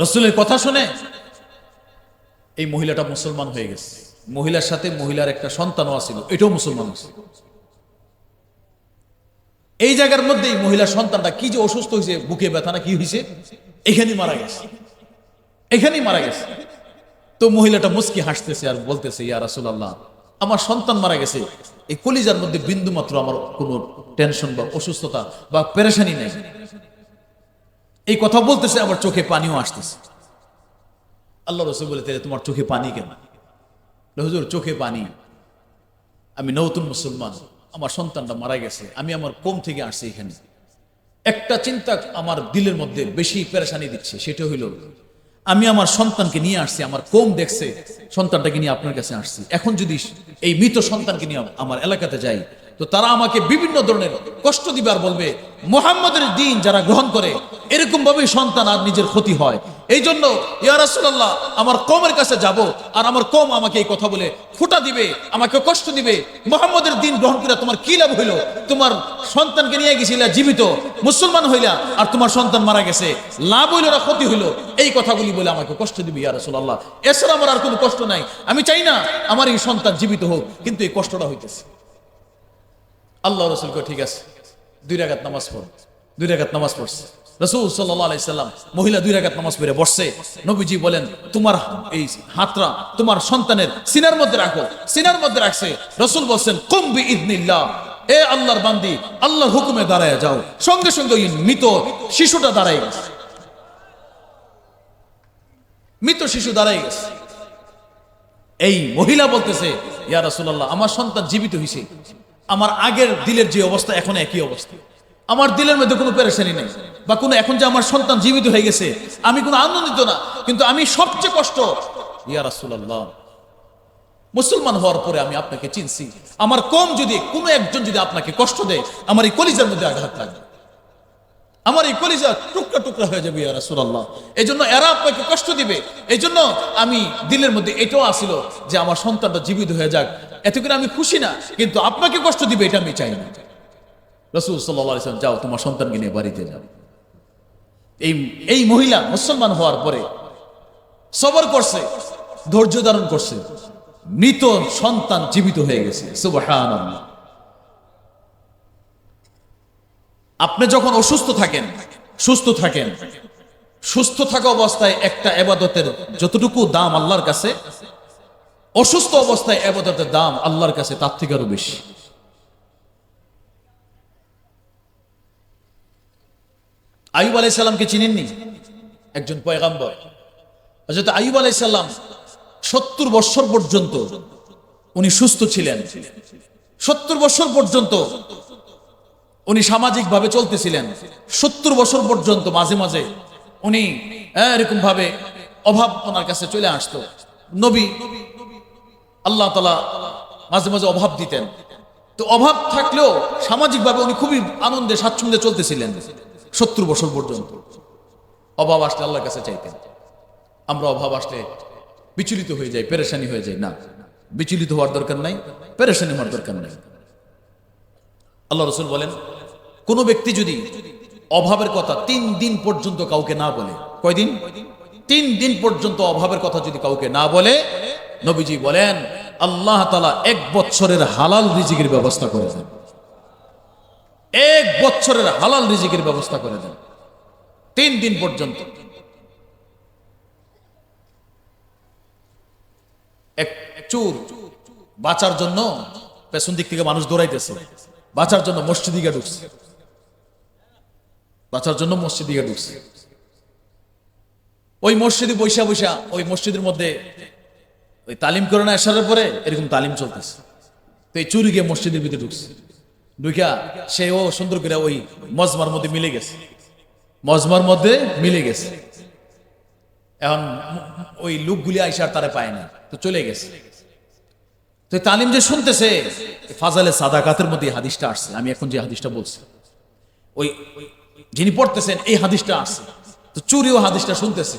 রসুলের কথা শুনে এই মহিলাটা মুসলমান হয়ে গেছে। মহিলার সাথে মহিলার একটা সন্তানও আছিল, এটাও মুসলমান আছে এই জায়গার মধ্যে এই মহিলার সন্তানটা কি যে অসুস্থ হয়েছে, বুকে ব্যথা না কি হয়েছে, এখানেই মারা গেছে। এখানেই মারা গেছে। তো মহিলাটা মুস্কি হাসতেছে আর বলতেছে, ইয়া রাসূলুল্লাহ, আমার সন্তান মারা গেছে। এই কলিজার মধ্যে বিন্দু মাত্র আমার কোনো টেনশন বা অসুস্থতা বা পেরেশানি নেই। এই কথা বলতেছে আমার চোখে পানিও আসতেছে। আল্লাহ রসুল বলে "তাহলে তোমার চোখে পানি কেন? হুজুর, চোখে পানি। আমি নতুন মুসলমান, আমার সন্তানটা মারা গেছে, আমি আমার কোম থেকে আসছি এখানে। একটা চিন্তা আমার দিলের মধ্যে বেশি পেরেশানি দিচ্ছে, সেটা হইল, আমি আমার সন্তানকে নিয়ে আসছি, আমার কোম দেখছে, সন্তানটাকে নিয়ে আপনার কাছে আসছি। এখন যদি এই মৃত সন্তানকে নিয়ে আমার এলাকাতে যাই তো তারা আমাকে বিভিন্ন ধরনের কষ্ট দিবে আর বলবে, মোহাম্মদের দিন যারা গ্রহণ করে এরকম ভাবে সন্তান আর নিজের ক্ষতি হয়। এই জন্য ইয়ারাসুল্লাহ আমার কমের কাছে যাব আর আমার কম আমাকে এই কথা বলে ফুটা দিবে, আমাকে কষ্ট দিবে। মোহাম্মদের দিন গ্রহণ করে তোমার কি লাভ হইল? তোমার সন্তানকে নিয়ে গেছিলা, জীবিত, মুসলমান হইলা, আর তোমার সন্তান মারা গেছে। লাভ হইল না ক্ষতি হইল? এই কথাগুলি বলে আমাকে কষ্ট দিবে ইয়ারাসুল্লাহ এছাড়া আমার আর কোনো কষ্ট নাই। আমি চাই না আমার এই সন্তান জীবিত হোক, কিন্তু এই কষ্টটা হইতেছে। আল্লাহ রসুলকে ঠিক আছে, দুই রাগাত নামাজ পড়। দুই রাগাত নামাজ পড়ছে। রসুল সাল্লাম মহিলা দুই নামাজ পড়ে বসছে। নবীজি বলেন, তোমার এই হাতরা তোমার সন্তানের সিনার মধ্যে রাখো। সিনার মধ্যে রাখছে। রসুল বলছেন কুম্বি এ আল্লাহর বান্দি, আল্লাহর হুকুমে দাঁড়ায় যাও। সঙ্গে সঙ্গে ওই মৃত শিশুটা দাঁড়ায় গেছে। মৃত শিশু দাঁড়ায় গেছে। এই মহিলা বলতেছে, ইয়া রাসূলুল্লাহ, আমার সন্তান জীবিত হয়েছে আমার আগের দিলের যে অবস্থা, এখন একই অবস্থা। আমার দিলের মধ্যে কোনো পেরেশানি নেই, বা কোনো এখন যে আমার সন্তান জীবিত হয়ে গেছে, আমি কোনো আনন্দিত না, কিন্তু আমি সবচেয়ে কষ্ট, ইয়া রাসূলুল্লাহ, মুসলমান হওয়ার পরে আমি আপনাকে চিনছি। আমার কম যদি, কোনো একজন যদি আপনাকে কষ্ট দেয়, আমার এই কলিজার মধ্যে আঘাত লাগবে। আমার এই কলিজা টুকরা টুকরা হয়ে যাবে, ইয়া রাসূলুল্লাহ। এই জন্য এরা আপনাকে কষ্ট দিবে। এই জন্য আমি দিলের মধ্যে এটাও আসিল যে আমার সন্তানটা জীবিত হয়ে যাক। এতে করে আমি খুশি না, কিন্তু আপনাকে কষ্ট দিবে, এটা আমি চাই না। রসুল সাল্লাম, যাও, তোমার সন্তানকে নিয়ে বাড়িতে যাও। এই এই মহিলা মুসলমান হওয়ার পরে সবর করছে, ধৈর্য ধারণ করছে, মৃত সন্তান জীবিত হয়ে গেছে আপনি যখন অসুস্থ থাকেন, সুস্থ থাকেন, সুস্থ থাকা অবস্থায় একটা এবাদতের যতটুকু দাম আল্লাহর কাছে অসুস্থ অবস্থায় এবাদতের দাম আল্লাহর কাছে তার থেকে আরও বেশি। আয়ুব আলাইসাল্লামকে চিনেননি? একজন পয়গাম্বর। হজরত আয়ুব আলাইসাল্লাম সত্তর বৎসর পর্যন্ত উনি সুস্থ ছিলেন। সত্তর বছর পর্যন্ত উনি সামাজিকভাবে চলতেছিলেন। সত্তর বছর পর্যন্ত মাঝে মাঝে উনি এরকম ভাবে অভাব ওনার কাছে চলে আসতো। নবী আল্লাহ তালা মাঝে মাঝে অভাব দিতেন। তো অভাব থাকলেও সামাজিকভাবে উনি খুবই আনন্দে, স্বাচ্ছন্দ্যে চলতেছিলেন সত্তর বছর পর্যন্ত। অভাব আসলে আল্লাহর কাছে চাইতেন। আমরা অভাব আসলে বিচলিত হয়ে যাই, পেরেশানি হয়ে যাই। না, বিচলিত হওয়ার দরকার নাই, পেরেশানি হওয়ার দরকার নাই। আল্লাহ রসুল বলেন, কোনো ব্যক্তি যদি অভাবের কথা তিন দিন পর্যন্ত কাউকে না বলে, কয়দিন? তিন দিন পর্যন্ত অভাবের কথা যদি কাউকে না বলে নবীজি বলেন, আল্লাহ তালা এক বছরের হালাল রিজিকের ব্যবস্থা করে দেন। এক বছরের হালাল রিজিকের ব্যবস্থা করে দেন। তিন দিন পর্যন্ত। এক চোর বাঁচার জন্য পেছন দিক থেকে মানুষ দৌড়াইতেছে। বাঁচার জন্য মসজিদিকে ঢুকছে। বাঁচার জন্য মসজিদিকে ঢুকছে। ওই মসজিদে বৈশা বৈশা ওই মসজিদের মধ্যে ওই তালিম করে না আসার পরে এরকম তালিম চলতেছে। তো এই চুরি গিয়ে মসজিদের ভিতরে ঢুকছে। ঢুকা সে ও সুন্দর করে ওই মজমার মধ্যে মিলে গেছে। মজমার মধ্যে মিলে গেছে। এখন ওই লোকগুলি আইসার তারা পায় না তো চলে গেছে। তো তালিম যে শুনতেছে ফাজালে সাদা সাদাকাতের মধ্যে হাদিসটা আসছে। আমি এখন যে হাদিসটা বলছি, ওই যিনি পড়তেছেন, এই হাদিসটা আসছে। তো চুরিও হাদিসটা শুনতেছে।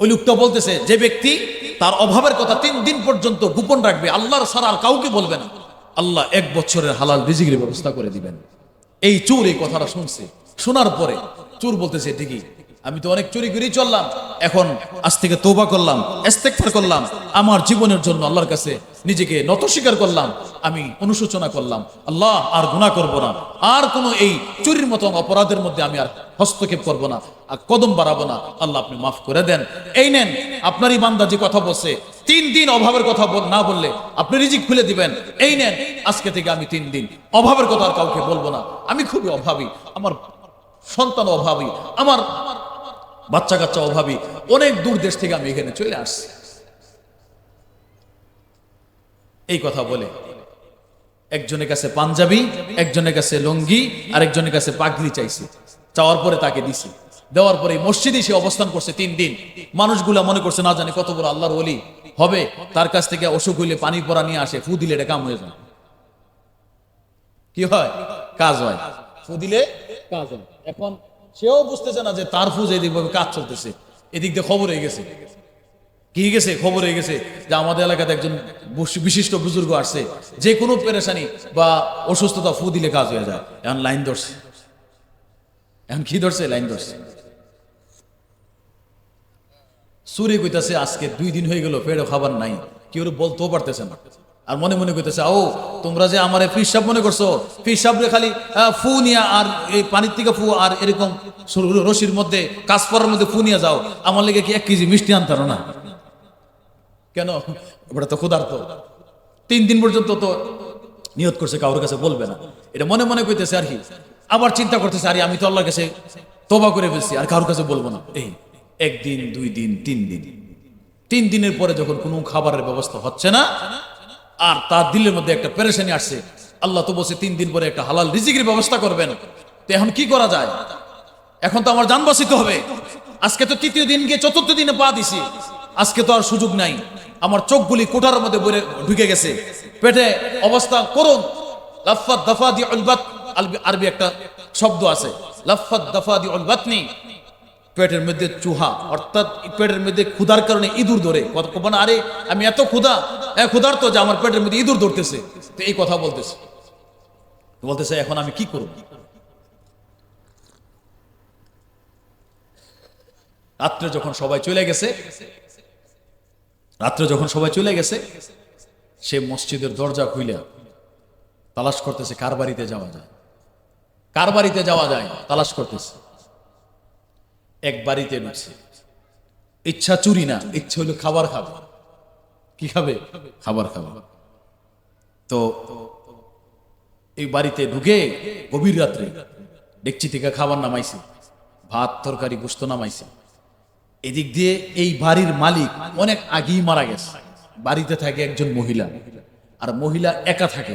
ওই লোকটা বলতেছে, যে ব্যক্তি তার অভাবের কথা তিন দিন পর্যন্ত গোপন রাখবে। আল্লাহর সারা আর কাউকে বলবে না। আল্লাহ এক বছরের হালাল রিজিকের ব্যবস্থা করে দিবেন। এই চোর এই কথাটা শুনছে। শোনার পরে চোর বলতেছে, ঠিকই আমি তো অনেক চুরি করেই চললাম। এখন আজ থেকে তোবা করলাম, ইস্তেগফার করলাম, আমার জীবনের জন্য আল্লাহর কাছে নিজেকে নত স্বীকার করলাম, আমি অনুশোচনা করলাম, আল্লাহ আর গুনাহ করব না। আর কোনো এই চুরির মতো অপরাধের মধ্যে আমি আর হস্তক্ষেপ করব না, আর কদম বাড়াবো না। আল্লাহ আপনি মাফ করে দেন। এই নেন, আপনারই বান্দা যে কথা বলছে, তিন দিন অভাবের কথা না বললে আপনি রিজিক খুলে দিবেন। এই নেন, আজকে থেকে আমি তিন দিন অভাবের কথা আর কাউকে বলব না। আমি খুবই অভাবী, আমার সন্তান অভাবী, আমার বাচ্চা কাচ্চা অভাবী, অনেক দূর দেশ থেকে আমি এখানে চলে আসছি। এই কথা বলে একজনের কাছে পাঞ্জাবি, একজনের কাছে লঙ্গি আর একজনের কাছে পাগড়ি চাইছে। চাওয়ার পরে তাকে দিছি। দেওয়ার পরে মসজিদে সে অবস্থান করছে তিন দিন। মানুষগুলা মনে করছে, না জানি কত বড় আল্লাহর ওলি। হবে, তার কাছ থেকে অসুখ হইলে পানি পরা নিয়ে আসে, ফু দিলে এটা কাম হয়ে যায়। কি হয়? কাজ হয়। ফু দিলে কাজ হয়। এখন সেও বুঝতেছে না যে তার ফুজ এইভাবে কাজ চলতেছে। এদিক দিয়ে খবর হয়ে গেছে। কি গেছে? খবর হয়ে গেছে যে আমাদের এলাকাতে একজন বিশিষ্ট বুজুর্গ আসছে। যে কোনো পেরেশানি বা অসুস্থতা ফু দিলে কাজ হয়ে যায়। এখন লাইন ধরছে। এখন কি ধরছে? লাইন ধরছে। সুরে কইতাছে, আজকে দুই দিন হয়ে গেল পেটে খাবার নাই। কেউ বলতেও পারতেছে না। আর মনে মনে কইতেছে ও তোমরা যে আমার ফিসাব মনে করছ ফিসাবরে খালি ফু নিয়ে আর এই পানির থেকে ফু আর এরকম রশির মধ্যে কাঁচপাড়ার মধ্যে ফু নিয়ে যাও, আমার লেগে কি এক কেজি মিষ্টি আনতারো না? কেন? ওটা তো ক্ষুধার্ত। তিন দিন পর্যন্ত তো নিয়ত করছে, কারোর কাছে বলবে না। এটা মনে মনে কইতেছে আর কি আবার চিন্তা করতেছে, আরে, আমি তো আল্লাহর কাছে তোবা করে ফেলছি, আর কারোর কাছে বলব না। এই, একদিন, দুই দিন, তিন দিন। তিন দিনের পরে যখন কোনো খাবারের ব্যবস্থা হচ্ছে না আর তার দিলের মধ্যে একটা পেরেশানি আসছে। আল্লাহ তো বলছে, তিন দিন পরে একটা হালাল রিজিকের ব্যবস্থা করবেন। তো এখন কি করা যায়? এখন তো আমার যান বাঁচিতে হবে। আজকে তো তৃতীয় দিন গিয়ে চতুর্থ দিনে পা দিছি। আজকে তো আর সুযোগ নাই। আমার চোখগুলি কোটার মধ্যে বইরে ঢুকে গেছে। পেটে অবস্থা করুন। লাফাত দফা দি আরবি একটা শব্দ আছে। লাফাত দফা দি অলবাতনি পেটের মধ্যে চুহা, অর্থাৎ পেটের মধ্যে ক্ষুধার কারণে ইঁদুর ধরে। আরে, আমি এত ক্ষুধা। এ ক্ষুধার তো যে আমার পেটের মধ্যে ইঁদুর ধরতেছে। তো এই কথা বলতেছে। বলতেছে, এখন আমি কি করব? রাত্রে যখন সবাই চলে গেছে, রাত্রে যখন সবাই চলে গেছে, সে মসজিদের দরজা খুইলা তালাশ করতেছে, কার বাড়িতে যাওয়া যায়? কার বাড়িতে যাওয়া যায়? তালাশ করতেছে। এক বাড়িতে ঢুকছে। ইচ্ছা চুরি না, ইচ্ছা হলো খাবার খাবে। কি খাবে? খাবার খাবে। তো এই বাড়িতে ঢুকে গভীর রাত্রে ডেকচি থেকে খাবার নামাইছে, ভাত, তরকারি, গোস্ত নামাইছে। এদিক দিয়ে এই বাড়ির মালিক অনেক আগেই মারা গেছে। বাড়িতে থাকে একজন মহিলা, আর মহিলা একা থাকে।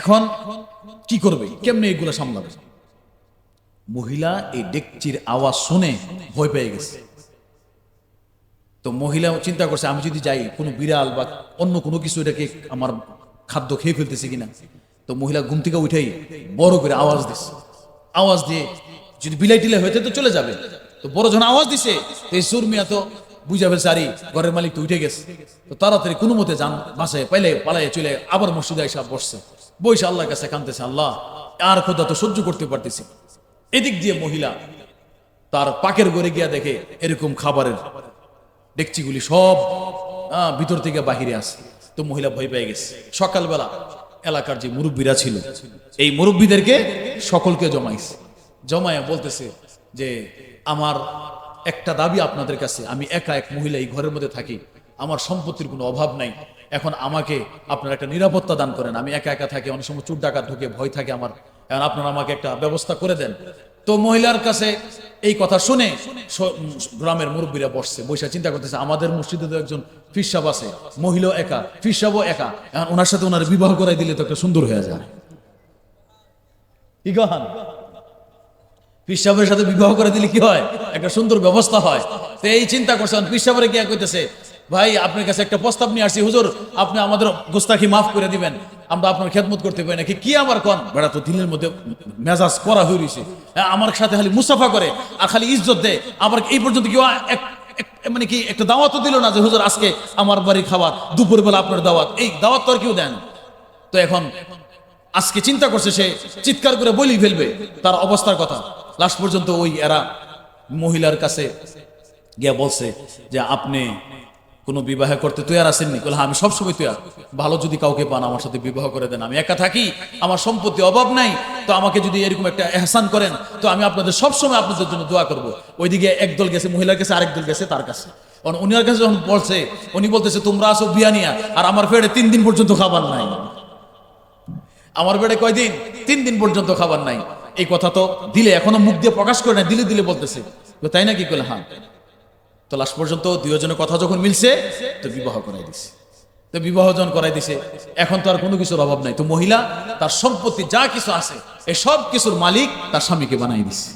এখন কি করবে? কেমনে এগুলো সামলাবে? মহিলা এই ডেকচির আওয়াজ শুনে ভয় পেয়ে গেছে। তো মহিলা চিন্তা করছে, আমি যদি যাই, কোনো বিড়াল বা অন্য কোনো কিছু এটাকে আমার খাদ্য খেয়ে ফেলতেছে কিনা? তো মহিলা ঘুম থেকে উঠেই বড় করে আওয়াজ দিচ্ছে আওয়াজ দিয়ে যদি বিলাই টিলাই হইতে তো চলে যাবে, তো বড় যখন আওয়াজ দিছে, তো এই সুরমিয়া তো বুঝা ফেলছে, আরে ঘরের মালিক তো উঠে গেছে। তো তাড়াতাড়ি কোনো মতে যান, বাসায় পাইলে পালাইয়ে চলে আবার মসজিদে এসে বসছে। বইসে আল্লাহর কাছে কানতেছে আল্লাহ, আর খোদা তো সহ্য করতে পারতেছি এদিক দিয়ে মহিলা তার পাকের ঘরে গিয়া দেখে এরকম খাবারের ডেকচিগুলি সব ভিতর থেকে বাহিরে আসে তো মহিলা ভয় পেয়ে গেছে। সকালবেলা এলাকার যে মুরব্বীরা ছিল, এই মুরব্বীদেরকে সকলকে জমাইছে। জমায়া বলতেছে যে, আমার একটা দাবি আপনাদের কাছে, আমি একা এক মহিলা এই ঘরের মধ্যে থাকি। আমার সম্পত্তির কোনো অভাব নাই। এখন আমাকে আপনারা একটা নিরাপত্তা দান করেন। আমি একা একা থাকি, অনেক সময় চুর ডাকাত ঢুকে ভয় থাকে আমার। এখন আপনারা আমাকে একটা ব্যবস্থা করে দেন। তো মহিলার কাছে এই কথা শুনে গ্রামের মুরব্বীরা বসছে বৈশা চিন্তা করতেছে, আমাদের মসজিদে তো একজন ফিসাব আছে, মহিলাও একা ফিসাবও একা। এখন ওনার সাথে ওনার বিবাহ করাই দিলে তো একটা সুন্দর হয়ে যায়। পিসাবের সাথে বিবাহ করে দিলে কি হয়? একটা সুন্দর ব্যবস্থা হয়। তো এই চিন্তা করছেন পিসাবের কি কইতেছে ভাই আপনার কাছে একটা প্রস্তাব নিয়ে আসছি। হুজুর আপনি আমাদের গোস্তাখি মাফ করে দিবেন। আমরা আপনার খেদমত করতে পারি নাকি? কি আমার কন? বেড়া তো দিলের মধ্যে মেজাজ করা হয়ে রয়েছে হ্যাঁ, আমার সাথে খালি মুসাফা করে আর খালি ইজ্জত দেয়। আবার এই পর্যন্ত কেউ এক মানে কি একটা দাওয়াতও দিল না যে হুজুর আজকে আমার বাড়ির খাবার দুপুরবেলা আপনার দাওয়াত। এই দাওয়াত তো আর কেউ দেন। তো এখন আজকে চিন্তা করছে সে চিৎকার করে বলি ফেলবে। তার অবস্থার কথা। লাস্ট পর্যন্ত ওই এরা মহিলার কাছে গিয়া বলছে যে আপনি কোনো বিবাহ করতে তৈয়ার আসেননি? বলে হ্যাঁ আমি সবসময় তৈয়ার। ভালো যদি কাউকে পান, আমার সাথে বিবাহ করে দেন। আমি একা থাকি, আমার সম্পত্তি অভাব নাই, তো আমাকে যদি এরকম একটা এহসান করেন, তো আমি আপনাদের সবসময় আপনাদের জন্য দোয়া করব। ওইদিকে একদল গেছে, মহিলার কাছে আরেক দল গেছে, তার কাছে। উনার কাছে যখন বলছে, উনি বলতেছে, তোমরা আসো বিয়ানিয়া, আর আমার পেটে তিন দিন পর্যন্ত খাবার নাই। আমার পেটে কয়দিন? তিন দিন পর্যন্ত খাবার নাই। এই কথা তো দিলে, এখনও মুখ দিয়ে প্রকাশ করে না দিলে দিলে বলতেছে। তাই না কি করলে হ্যাঁ। তো লাস্ট পর্যন্ত দুইজনের কথা যখন মিলছে, তো বিবাহ করাই দিছে। তো বিবাহ যখন করাই দিছে, এখন তো আর কোনো কিছুর অভাব নাই। তো মহিলা, তার সম্পত্তি যা কিছু আছে এই সব কিছুর মালিক তার স্বামীকে বানাই দিছে।